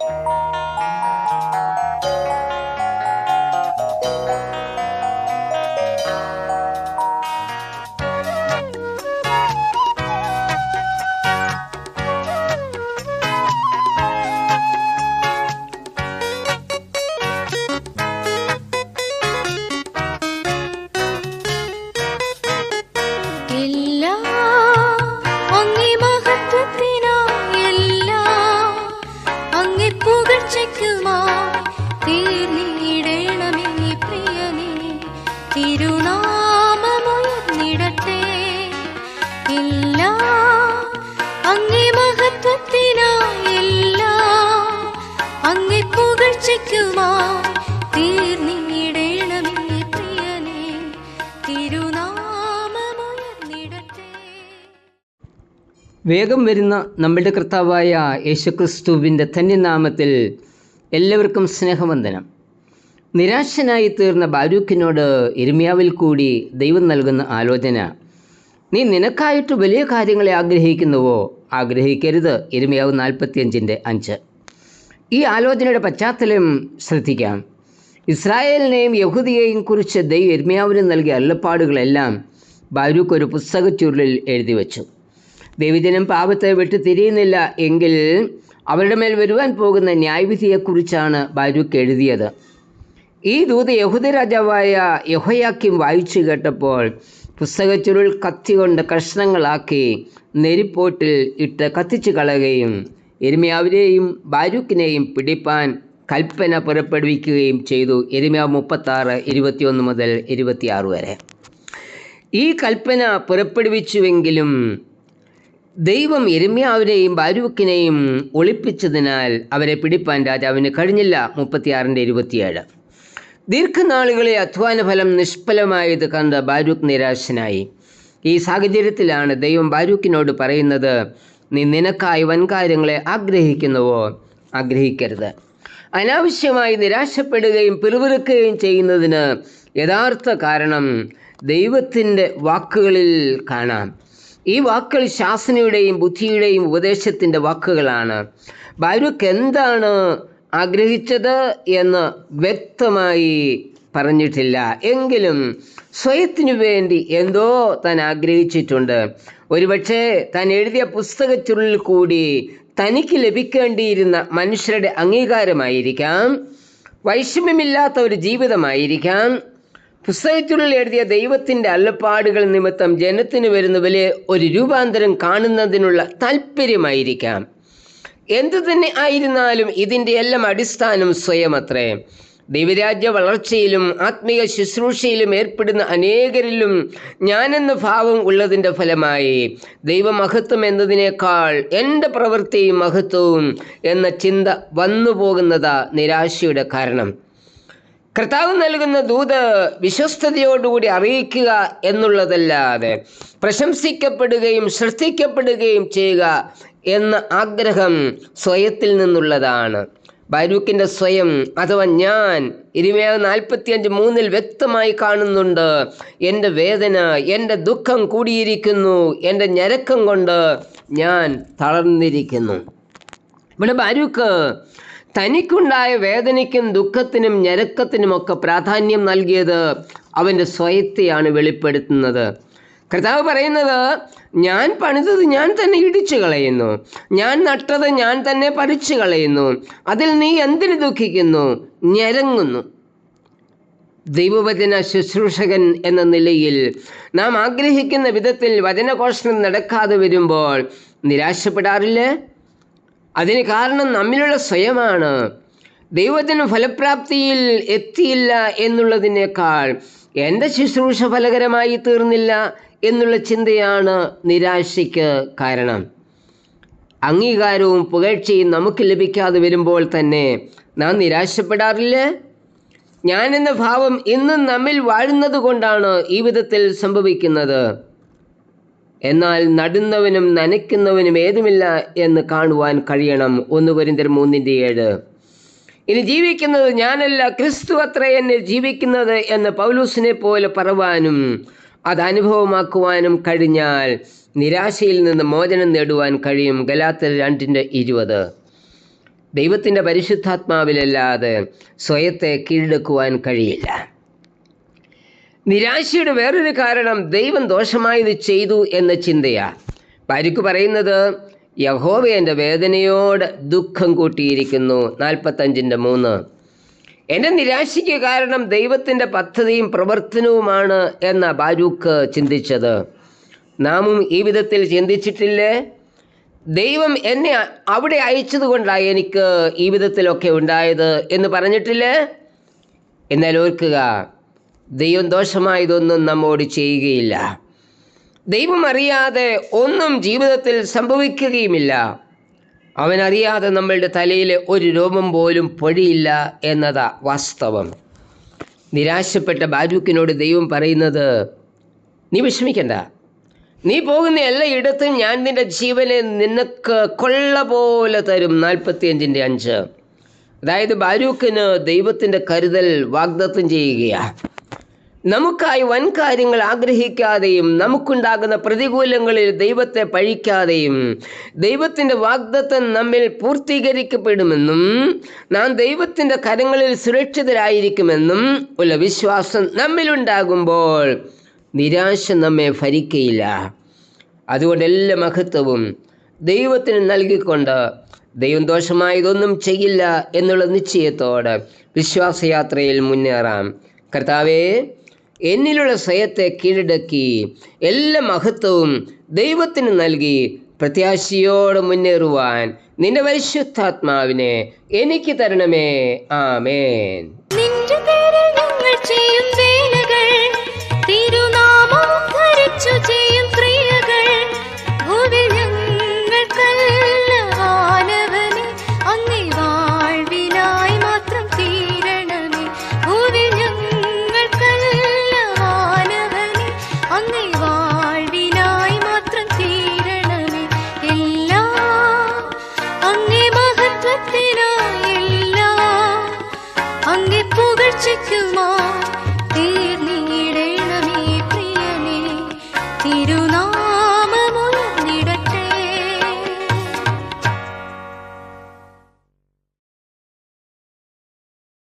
എല്ലാം വേഗം വരുന്ന നമ്മളുടെ കർത്താവായ യേശുക്രിസ്തുവിന്റെ ധന്യനാമത്തിൽ എല്ലാവർക്കും സ്നേഹവന്ദനം. നിരാശനായി തീർന്ന ബാരൂക്കിനോട് ഇരിമ്യാവിൽ കൂടി ദൈവം നൽകുന്ന ആലോചന നീ നിനക്കായിട്ട് വലിയ കാര്യങ്ങളെ ആഗ്രഹിക്കുന്നുവോ? ആഗ്രഹിക്കരുത്. എരുമയാവ് നാൽപ്പത്തിയഞ്ചിന്റെ അഞ്ച്. ഈ ആലോചനയുടെ പശ്ചാത്തലം ശ്രദ്ധിക്കാം. ഇസ്രായേലിനെയും യഹൂദിയെയും കുറിച്ച് ദൈവം എരുമയാവിന് നൽകിയ അല്ലപ്പാടുകളെല്ലാം ബാരൂക്ക് ഒരു പുസ്തകച്ചുരുളിൽ എഴുതി വച്ചു. ദൈവജനം പാപത്തെ വിട്ട് തിരിയുന്നില്ല എങ്കിൽ അവരുടെ മേൽ വരുവാൻ പോകുന്ന ന്യായവിധിയെക്കുറിച്ചാണ് ബാരൂക്ക് എഴുതിയത്. ഈ ദൂത് യഹൂദ രാജാവായ യഹോയാക്കിം വായിച്ചു കേട്ടപ്പോൾ പുസ്തകച്ചുരുൾ കത്തി കൊണ്ട് കഷ്ണങ്ങളാക്കി നെരിപ്പോട്ടിൽ ഇട്ട് കത്തിച്ചു കളയുകയും എരുമയാവിനെയും ബാരൂക്കിനെയും പിടിപ്പാൻ കൽപ്പന പുറപ്പെടുവിക്കുകയും ചെയ്തു. എരുമയാവ് മുപ്പത്താറ് ഇരുപത്തിയൊന്ന് മുതൽ ഇരുപത്തിയാറ് വരെ. ഈ കൽപ്പന പുറപ്പെടുവിച്ചുവെങ്കിലും ദൈവം എരുമ്യാവിനെയും ബാരൂക്കിനെയും ഒളിപ്പിച്ചതിനാൽ അവരെ പിടിപ്പാൻ രാജാവിന് കഴിഞ്ഞില്ല. മുപ്പത്തിയാറിന്റെ ഇരുപത്തിയേഴ്. ദീർഘനാളുകളെ അധ്വാന ഫലം നിഷ്ഫലമായത് കണ്ട് ബാരൂഖ് നിരാശനായി. ഈ സാഹചര്യത്തിലാണ് ദൈവം ബാരൂക്കിനോട് പറയുന്നത് നീ നിനക്കായി വൻകാര്യങ്ങളെ ആഗ്രഹിക്കുന്നുവോ? ആഗ്രഹിക്കരുത്. അനാവശ്യമായി നിരാശപ്പെടുകയും പിറുപിറുക്കുകയും ചെയ്യുന്നതിന് യഥാർത്ഥ കാരണം ദൈവത്തിന്റെ വാക്കുകളിൽ കാണാം. ഈ വാക്കുകൾ ശാസനയുടെയും ബുദ്ധിയുടെയും ഉപദേശത്തിന്റെ വാക്കുകളാണ്. ബാരൂഖ് എന്താണ് ആഗ്രഹിച്ചത് എന്ന് വ്യക്തമായി പറഞ്ഞിട്ടില്ല. എങ്കിലും സ്വയത്തിനു വേണ്ടി എന്തോ താൻ ആഗ്രഹിച്ചിട്ടുണ്ട്. ഒരുപക്ഷെ താൻ എഴുതിയ പുസ്തകച്ചുള്ളിൽ കൂടി തനിക്ക് ലഭിക്കേണ്ടിയിരുന്ന മനുഷ്യരുടെ അംഗീകാരമായിരിക്കാം. വൈഷമ്യമില്ലാത്ത ഒരു ജീവിതമായിരിക്കാം. പുസ്തകത്തിനുള്ളിൽ എഴുതിയ ദൈവത്തിന്റെ അല്ലപ്പാടുകൾ നിമിത്തം ജനത്തിന് വരുന്ന വലിയ ഒരു രൂപാന്തരം കാണുന്നതിനുള്ള താല്പര്യമായിരിക്കാം എന്തു തന്നെ ആയിരുന്നാലും ഇതിന്റെ എല്ലാം അടിസ്ഥാനം സ്വയമത്രേ. ദൈവരാജ്യ വളർച്ചയിലും ആത്മീയ ശുശ്രൂഷയിലും ഏർപ്പെടുന്ന അനേകരിലും ഞാനെന്ന ഭാവം ഉള്ളതിന്റെ ഫലമായി ദൈവമഹത്വം എന്നതിനേക്കാൾ എന്റെ പ്രവൃത്തിയും മഹത്വവും എന്ന ചിന്ത വന്നു പോകുന്നതാ നിരാശയുടെ കാരണം. കർത്താവ് നൽകുന്ന ദൂത് വിശ്വസ്തയോടുകൂടി അറിയിക്കുക എന്നുള്ളതല്ലാതെ പ്രശംസിക്കപ്പെടുകയും ശ്രദ്ധിക്കപ്പെടുകയും ചെയ്യുക എന്ന ആഗ്രഹം സ്വയത്തിൽ നിന്നുള്ളതാണ്. ബാരൂക്കിന്റെ സ്വയം അഥവാ ഞാൻ ഇരുമയാവ് നാൽപ്പത്തിയഞ്ച് മൂന്നിൽ വ്യക്തമായി കാണുന്നുണ്ട്. എന്റെ വേദന എന്റെ ദുഃഖം കൂടിയിരിക്കുന്നു. എന്റെ ഞരക്കം കൊണ്ട് ഞാൻ തളർന്നിരിക്കുന്നു. ഇവിടെ ബാരൂക്ക് തനിക്കുണ്ടായ വേദനയ്ക്കും ദുഃഖത്തിനും ഞരക്കത്തിനുമൊക്കെ പ്രാധാന്യം നൽകിയത് അവന്റെ സ്വയത്തെയാണ് വെളിപ്പെടുത്തുന്നത്. കർത്താവ് പറയുന്നത് ഞാൻ പണിതത് ഞാൻ തന്നെ ഇടിച്ചു കളയുന്നു. ഞാൻ നട്ടത് ഞാൻ തന്നെ പറിച്ചു കളയുന്നു. അതിൽ നീ എന്തിനു ദുഃഖിക്കുന്നു? ഞരങ്ങുന്നു ദൈവവചന ശുശ്രൂഷകൻ എന്ന നിലയിൽ നാം ആഗ്രഹിക്കുന്ന വിധത്തിൽ വചനഘോഷണം നടക്കാതെ വരുമ്പോൾ നിരാശപ്പെടാറില്ലേ? അതിന് കാരണം നമ്മിലുള്ള സ്വയമാണ്. ദൈവത്തിന് ഫലപ്രാപ്തിയിൽ എത്തിയില്ല എന്നുള്ളതിനേക്കാൾ എന്റെ ശുശ്രൂഷ ഫലകരമായി തീർന്നില്ല എന്നുള്ള ചിന്തയാണ് നിരാശയ്ക്ക് കാരണം. അംഗീകാരവും പുകഴ്ചയും നമുക്ക് ലഭിക്കാതെ വരുമ്പോൾ തന്നെ നാം നിരാശപ്പെടാറില്ല? ഞാൻ എന്ന ഭാവം ഇന്നും നമ്മിൽ വാഴുന്നത് കൊണ്ടാണ് ഈ വിധത്തിൽ സംഭവിക്കുന്നത്. എന്നാൽ നടുന്നവനും നനയ്ക്കുന്നവനും ഏതുമില്ല എന്ന് കാണുവാൻ കഴിയണം. ഒന്ന് കൊരിന്തർ മൂന്നിന്റെ ഏഴ്. ഇനി ജീവിക്കുന്നത് ഞാനല്ല ക്രിസ്തു അത്ര എന്നിൽ ജീവിക്കുന്നത് എന്ന് പൗലൂസിനെ പോലെ പറവാനും അത് അനുഭവമാക്കുവാനും കഴിഞ്ഞാൽ നിരാശയിൽ നിന്ന് മോചനം നേടുവാൻ കഴിയും. ഗലാത്തർ രണ്ടിന്റെ ഇരുപത്. ദൈവത്തിന്റെ പരിശുദ്ധാത്മാവിലല്ലാതെ സ്വയത്തെ കീഴടക്കുവാൻ കഴിയില്ല. നിരാശയുടെ വേറൊരു കാരണം ദൈവം ദോഷമായത് ചെയ്തു എന്ന ചിന്തയാ. പരിക്ക് പറയുന്നത് യഹോവ എന്റെ വേദനയോട് ദുഃഖം കൂട്ടിയിരിക്കുന്നു. നാൽപ്പത്തഞ്ചിന്റെ മൂന്ന്. എന്റെ നിരാശയ്ക്ക് കാരണം ദൈവത്തിന്റെ പദ്ധതിയും പ്രവർത്തനവുമാണ് എന്ന ബാരൂക്ക് ചിന്തിച്ചത്. നാമും ഈ വിധത്തിൽ ചിന്തിച്ചിട്ടില്ലേ? ദൈവം എന്നെ അവിടെ അവിടെ അയച്ചതുകൊണ്ടാണ് എനിക്ക് ഈ വിധത്തിലൊക്കെ ഉണ്ടായത് എന്ന് പറഞ്ഞിട്ടില്ലേ? എന്നാൽ ഓർക്കുക ദൈവം ദോഷമായതൊന്നും നമ്മോട് ചെയ്യുകയില്ല. ദൈവം അറിയാതെ ഒന്നും ജീവിതത്തിൽ സംഭവിക്കുകയുമില്ല. അവൻ അറിയാതെ നമ്മളുടെ തലയിൽ ഒരു രോമം പോലും പൊഴിയില്ല എന്നതാ വാസ്തവം. നിരാശപ്പെട്ട ബാരൂക്കിനോട് ദൈവം പറയുന്നത് നീ വിഷമിക്കണ്ട. നീ പോകുന്ന എല്ലാ ഇടത്തും ഞാൻ നിന്റെ ജീവനെ നിനക്ക് കൊള്ള പോലെ തരും. നാൽപ്പത്തിയഞ്ചിന്റെ അഞ്ച്. അതായത് ബാരൂക്കിന് ദൈവത്തിന്റെ കരുതൽ വാഗ്ദത്തം ചെയ്യുകയാണ് നമുക്കായി വൻ കാര്യങ്ങൾ ആഗ്രഹിക്കാതെയും നമുക്കുണ്ടാകുന്ന പ്രതികൂലങ്ങളിൽ ദൈവത്തെ പഴിക്കാതെയും ദൈവത്തിന്റെ വാഗ്ദത്തം നമ്മിൽ പൂർത്തീകരിക്കപ്പെടുമെന്നും നാം ദൈവത്തിന്റെ കരങ്ങളിൽ സുരക്ഷിതരായിരിക്കുമെന്നും ഉള്ള വിശ്വാസം നമ്മിലുണ്ടാകുമ്പോൾ നിരാശ നമ്മെ ഭരിക്കയില്ല. അതുകൊണ്ട് എല്ലാ മഹത്വവും ദൈവത്തിന് നൽകിക്കൊണ്ട് ദൈവം ദോഷമായതൊന്നും ചെയ്യില്ല എന്നുള്ള നിശ്ചയത്തോടെ വിശ്വാസയാത്രയിൽ മുന്നേറാം. കർത്താവേ എന്നിലുള്ള സ്വയത്തെ കീഴടക്കി എല്ലാ മഹത്വവും ദൈവത്തിന് നൽകി പ്രത്യാശയോടെ മുന്നേറുവാൻ നിന്റെ പരിശുദ്ധാത്മാവിനെ എനിക്ക് തരണമേ. ആമേൻ. നിന്റെ ചെയ്യും